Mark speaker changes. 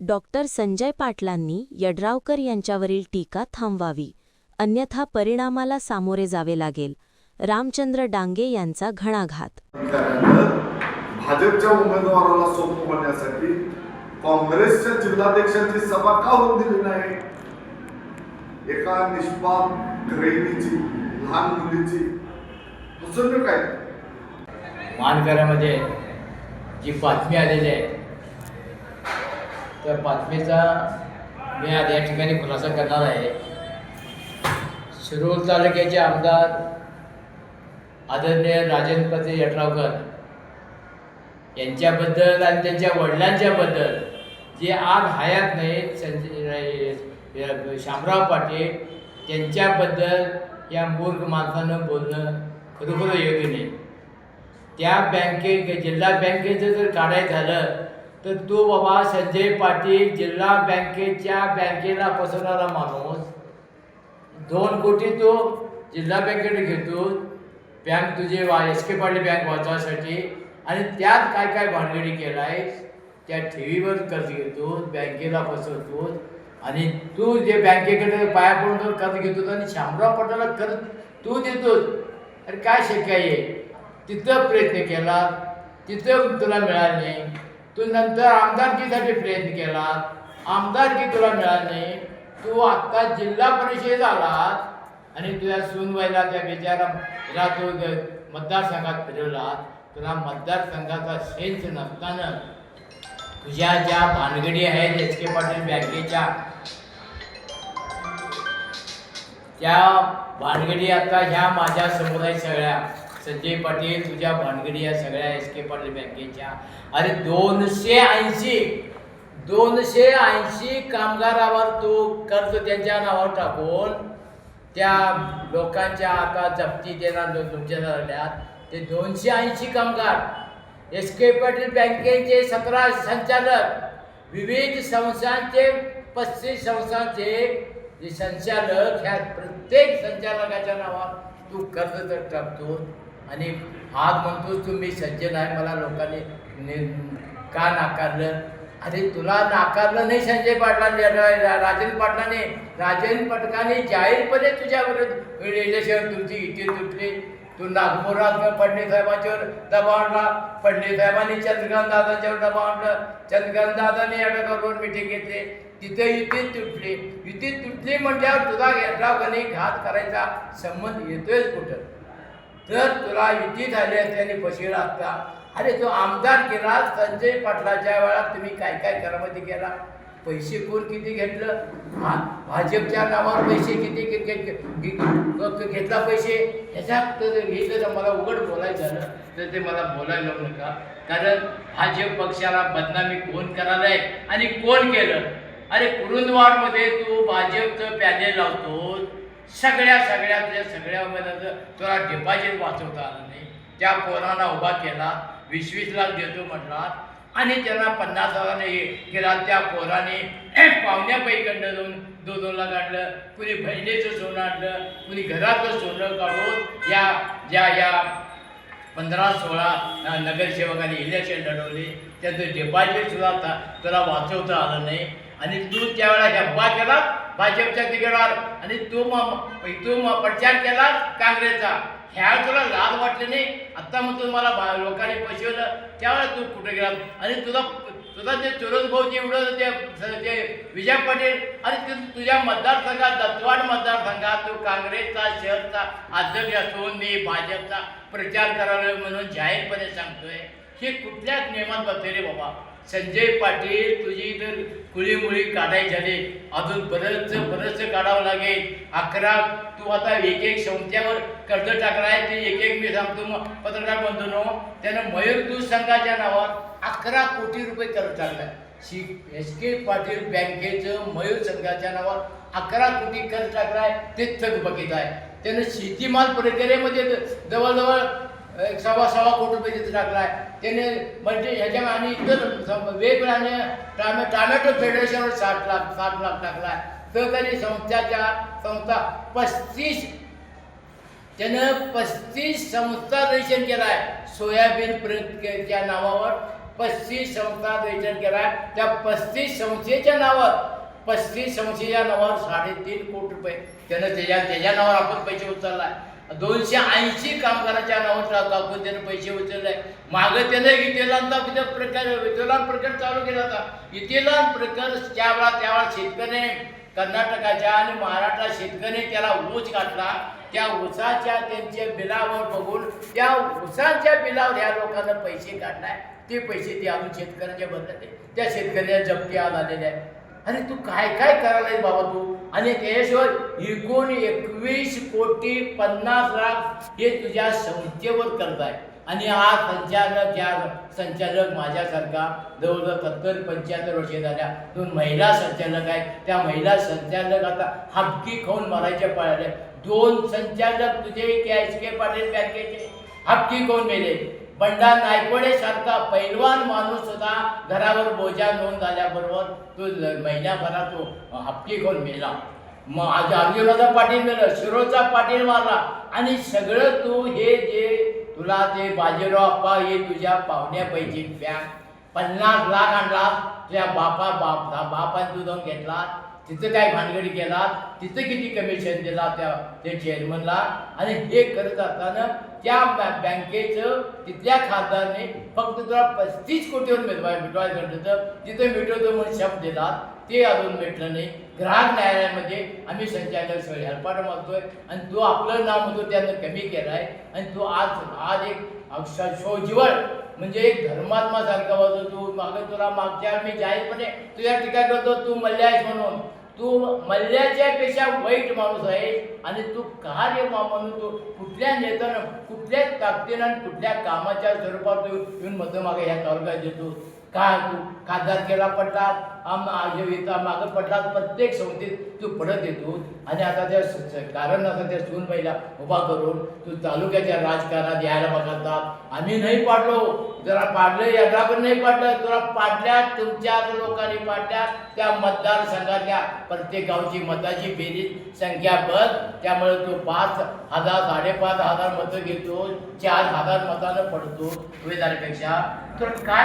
Speaker 1: Doctor Sanjay पाटलांनी यड्रावकर यांच्यावरील टीका थांबवावी अन्यथा परिणामाला सामोरे जावे लागेल. रामचंद्र डांगे यांचा घणाघात.
Speaker 2: भाजपच्या उमेदवाराला सोपवण्यासाठी काँग्रेसच्या जिल्हाध्यक्षांची सभा का होऊन दिली नाही? एका निष्पाप गृहिणीची लहान मुलीची फसवणूक आहे
Speaker 3: मानकऱ्यामध्ये जी बातमी आलेली आहे तर बातमीचा मी आज या ठिकाणी खुलासा करणार आहे. शिरूर तालुक्याचे आमदार आदरणीय राजेंद्रपती यड्रावकर यांच्याबद्दल आणि त्यांच्या वडिलांच्याबद्दल जे आज हयात नाहीत संजय शामराव पाटील त्यांच्याबद्दल या मूर्ख माणसानं बोलणं खरोखर योग्य नाही. त्या बँके जिल्हा बँकेचं जर काढायचं झालं तर तो बाबा संजय पाटील जिल्हा बँकेच्या बँकेला फसवणारा माणूस. दोन कोटी तो जिल्हा बँकेकडे घेतो बँक तुझे वा एस के पाटील बँक वाचवासाठी आणि त्यात काय काय भानगडी केला आहे त्या ठेवीवर कर्ज घेतो बँकेला फसवतो आणि तू जे बँकेकडे पाया पडून कर्ज घेतो आणि शामराव पटाला कर्ज तू देतोस. अरे काय शक्य आहे? तिथं प्रयत्न केला तिथं तुला मिळालं नाही. तू नंतर आमदारकीसाठी प्रयत्न केला. आमदारकी तुला मिळाली. नाही तू आत्ता जिल्हा परिषद आलात आणि तुझ्या सूनवाईला त्या बिचारा तू मतदारसंघात फिरवला. तुला मतदारसंघाचा सेन्स नसताना तुझ्या ज्या भानगडी आहेत एस के पाटील बँकेच्या त्या भानगडी आता ह्या माझ्या समुदाय सगळ्या. संजय पाटील तुझ्या भानगडी या सगळ्या एस के पाटील बँकेच्या. अरे दोनशे ऐंशी दोनशे ऐंशी कामगारावर तू कर्ज त्यांच्या नावावर टाकून त्या लोकांच्या आता जप्ती देणार तुमच्या झाल्यात ते दोनशे ऐंशी कामगार एस के पाटील बँकेचे सतरा संचालक विविध संस्थांचे पस्तीस संस्थांचे जे संचालक ह्या प्रत्येक संचालकाच्या नावावर तू कर्ज तर टाकतो आणि आज म्हणतोस तुम्ही सज्जन आहे मला लोकांनी का नाकारलं? अरे तुला नाकारलं नाही संजय पाटलांनी राजेंद्र पाटलाने. राजेंद्र पटकाने जाहीरपणे तुझ्या विरुद्ध इलेक्शन तुमची इथे तुटली. तू नागपुरात फडणवीस साहेबांच्यावर दबाव आणला. फडणवीस साहेबांनी चंद्रकांत दादांच्यावर दबाव आणला. चंद्रकांत दादांनी अटकावर मिटिंग घेतली. तिथे युती तुटली. युती तुटली म्हणजे तुझा यंत्रावकाने घात करायचा संबंध येतोयच कुठं? तर तुला युती झाली असल्याने फशीला असता अरे तो आमदार केला संजय पाटलाच्या वेळात तुम्ही काय काय करामध्ये केला? पैसे कोण किती घेतलं? हा भाजपच्या नावावर पैसे किती घेतला पैसे? ह्याच्यात घेतलं तर मला उघड बोलायचं झालं तर ते मला बोलायला लावू नका. कारण भाजप पक्षाला बदनामी कोण करायलाय आणि कोण केलं? अरे कुरुंदवाडमध्ये तू भाजपचं पॅनेल लावतो सगळ्या सगळ्यातल्या सगळ्या उमेदवाराचं तुला डिपॉझिट वाचवता आलं नाही त्या पोरांना उभा केला वीस वीस लाख देतो म्हटला आणि त्यांना पन्नास हजाराने हे केला त्या पोराने पाहुण्या पैकडनं जाऊन दोन दोन लाख आणलं कुणी बहिणीचं सोनं आणलं कुणी घरातलं सोनं काढून या ज्या या पंधरा सोळा नगरसेवकाने नगरसेवकांनी इलेक्शन लढवले त्याचं डिपॉझिट सुद्धा तुला वाचवता आलं नाही आणि तू त्यावेळेला हेब्बा केला भाजपच्या तिकीटावर आणि तू मग तू मग प्रचार केला काँग्रेसचा. ह्या तुला लाज वाटली नाही? आत्ता म्हणतो मला भा- लोकांनी पशवलं त्यावेळेला तू कुठे गेला? आणि तुझा तुझा ते चुरस भाऊजी एवढं ते जे विजय पाटील आणि ते तुझ्या मतदारसंघात दत्तवाड मतदारसंघात तू काँग्रेसचा शहरचा अध्यक्ष असून मी भाजपचा प्रचार करायला म्हणून जाहीरपणे सांगतोय. हे कुठल्याच नियमात बसले रे बाबा. संजय पाटील तुझी जर कुळीमुळी काढायची झाली. अजून बरंचसं बरंचसं काढावं लागेल. अकरा तू आता एक एक संस्थ्यावर कर्ज टाकला आहे ते एक एक मी सांगतो मग पत्रकार बंधूनो त्यानं मयूर दूध संघाच्या नावात अकरा कोटी रुपये कर्ज टाकलाय. शी एस के पाटील बँकेचं मयूर संघाच्या नावात अकरा कोटी कर्ज टाकलाय ते थकबकीत आहे. त्यानं शेतीमाल प्रक्रियेमध्ये जवळजवळ एक सव्वा सव्वा कोटी रुपये तिथे टाकलाय त्याने म्हणजे ह्याच्या आणि इतर सम- वेगवेगळ्याने टामे टामॅटो फेडरेशनवर सात लाख सात लाख टाकलाय सहकारी संस्थाच्या संस्था पस्तीस त्यानं पस्तीस संस्था रजिस्ट्रेशन केलाय. सोयाबीन प्रक्रियेच्या नावावर पस्तीस संस्था रजिस्टर केला त्या पस्तीस संस्थेच्या नावावर पस्तीस संस्थेच्या नावावर साडेतीन कोटी रुपये. त्यानं त्याच्या त्याच्या नावावर आपण पैसे उचललाय. दोनशे ऐंशी कामगाराच्या नावावर टाकून त्याने पैसे उचलले. मागं त्याला इथेलांचा प्रकार विथेलान प्रकार चालू केला होता. इतेलान प्रकार त्यावेळा त्यावेळा शेतकऱ्याने कर्नाटकाच्या आणि महाराष्ट्रात शेतकऱ्याने त्याला ऊस काढला त्या ऊसाच्या त्यांच्या बिलावर बघून त्या ऊसाच्या बिलावर ह्या लोकांना पैसे काढलाय. ते पैसे ते अजून शेतकऱ्यांच्या बदलते त्या शेतकऱ्याच्या जप्ती आज आलेल्या आहे अरे तू काय काय करायला बाबा तू? आणि त्याच्याशिवाय एकूण एकवीस कोटी पन्नास लाख हे तुझ्या संस्थेवर करत आहे आणि आज संचालक या संचालक माझ्यासारखा जवळजवळ सत्तर पंच्याहत्तर वर्षे झाल्या. दोन महिला संचालक आहेत त्या महिला संचालक आता हपकी खाऊन मरायच्या पळाले दोन संचालक तुझे एस के पाटील बँकेचे हपकी खाऊन मेले. बंडा नायकोडे सारखा पैलवान माणूस सुद्धा घरावर बोजा नोंद झाल्याबरोबर तो महिन्याभरात तो हपकी घेऊन मेला. मग आज अर्जुनाचा पाटील मेलं शिरोचा पाटील मारला. आणि सगळं तू हे जे तुला ते बाजीराव अप्पा हे तुझ्या पाहुण्यापैकी बँक पन्नास लाख आणला. तुझ्या बापा बाप बापाने तू जाऊन घेतला. तिथं काय भानगडी केला? तिथं किती कमिशन दिला त्या त्या चेअरमनला आणि हे करत असताना त्या बँकेचं तिथल्या खासदारने फक्त तुला पस्तीस कोटीवर मिळवाय मिटवायचं म्हटलं तर तिथं मिटवतो म्हणून शब्द दिला. ते अजून भेटलं नाही. ग्राहक न्यायालयामध्ये आम्ही संचालक सगळे हेल्पाट मागतोय आणि तो आपलं नाव म्हणतो त्यानं कमी केलाय. आणि तो आज आज एक अक्षर जीवन. म्हणजे एक धर्मात्मा सारखा वाजतो तू. मागे तुला मागच्या मी जाहीरपणे तुझ्या टीका करतो तू मल्ले म्हणून. तू मल्ल्याच्या पेक्षा वाईट माणूस आहे आणि तू कार्य म्हणून तू कुठल्या नेत्यानं कुठल्या ताकदीनं आणि कुठल्या कामाच्या स्वरूपात तू येऊन मत मागे ह्या तालुक्यात देतो काय तू खासदार केला पडलात? आम मागं पडलात प्रत्येक संस्थेत. तू पडत येतो. आणि आता त्या कारण आता त्या सूनबाईला उभा करून तू तालुक्याच्या राजकारणात यायला बघतात. आम्ही नाही पाडलो. जरा पाडलं याला पण नाही पाडलं. तुला पाडल्या तुमच्याच लोकांनी पाडल्या. त्या मतदारसंघातल्या प्रत्येक गावची मताची बेरीज संख्या बस त्यामुळे तू पाच हजार साडेपाच हजार मतं घेतो चार हजार मतानं पडतो. उमेदवारीपेक्षा. तर काय